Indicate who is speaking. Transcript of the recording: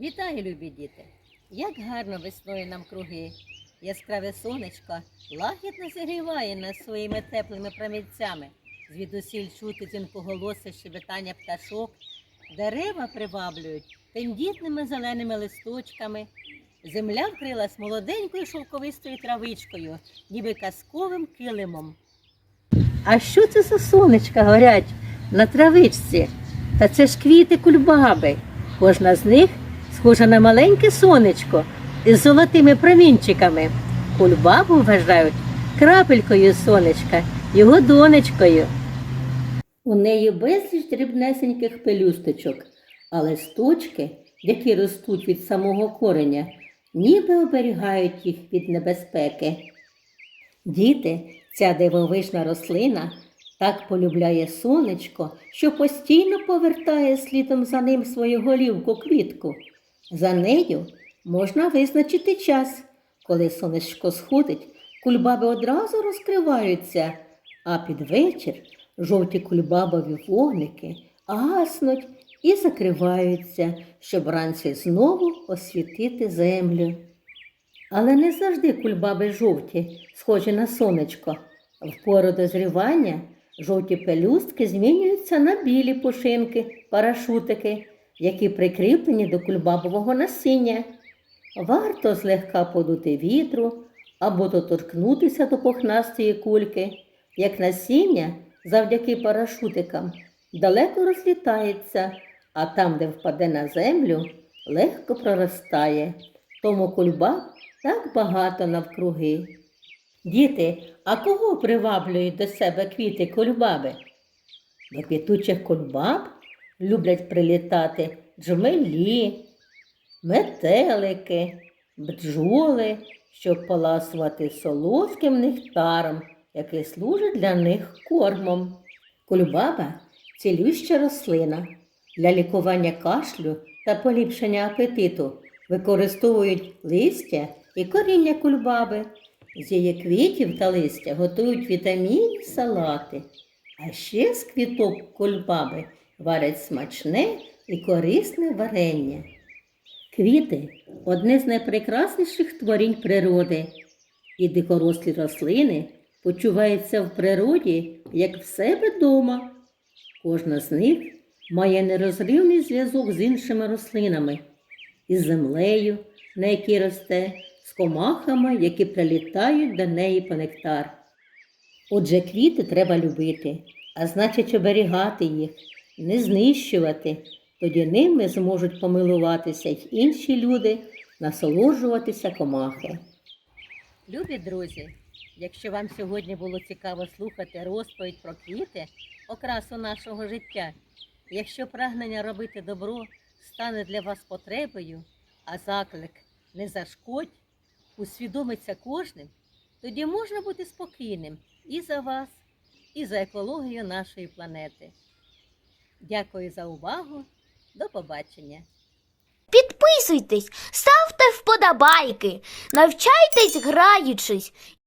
Speaker 1: Вітаю, любі діти! Як гарно весною нам круги. Яскраве сонечко лагідно зігріває нас своїми теплими промінцями. Звідусіль чути дзвінкоголосе щебетання пташок. Дерева приваблюють тендітними зеленими листочками. Земля вкрилась молоденькою шовковистою травичкою, ніби казковим килимом. А що це за сонечка горять на травичці? Та це ж квіти кульбаби. Кожна з них схожа на маленьке сонечко із золотими промінчиками. Кульбабу вважають крапелькою сонечка, його донечкою. У неї безліч дрібнесеньких пелюсточок, а листочки, які ростуть від самого кореня, ніби оберігають їх від небезпеки. Діти, ця дивовижна рослина так полюбляє сонечко, що постійно повертає слідом за ним свою голівку квітку. За нею можна визначити час. Коли сонечко сходить, кульбаби одразу розкриваються, а під вечір жовті кульбабові вогники гаснуть і закриваються, щоб вранці знову освітити землю. Але не завжди кульбаби жовті, схожі на сонечко. В пору дозрівання жовті пелюстки змінюються на білі пушинки, парашутики, які прикріплені до кульбабового насіння. Варто злегка подути вітру або доторкнутися до пухнастої кульки, як насіння завдяки парашутикам далеко розлітається, а там, де впаде на землю, легко проростає. Тому кульбаб так багато навкруги. Діти, а кого приваблюють до себе квіти кульбаби? До квітучих кульбаб люблять прилітати джмелі, метелики, бджоли, щоб поласувати солодким нектаром, який служить для них кормом. Кульбаба цілюща рослина. Для лікування кашлю та поліпшення апетиту використовують листя і коріння кульбаби. З її квітів та листя готують вітамінні салати. А ще з квіток кульбаби варять смачне і корисне варення. Квіти одне з найпрекрасніших творінь природи, і дикорослі рослини почуваються в природі, як в себе вдома. Кожна з них має нерозривний зв'язок з іншими рослинами, із землею, на якій росте, з комахами, які прилітають до неї по нектар. Отже, квіти треба любити, а значить оберігати їх, не знищувати. Тоді ними зможуть помилуватися й інші люди, насолоджуватися комахи. Любі друзі, якщо вам сьогодні було цікаво слухати розповідь про квіти, окрасу нашого життя, якщо прагнення робити добро стане для вас потребою, а заклик не зашкодь, усвідомиться кожним, тоді можна бути спокійним і за вас, і за екологію нашої планети. Дякую за увагу. До побачення!
Speaker 2: Підписуйтесь, ставте вподобайки, навчайтесь граючись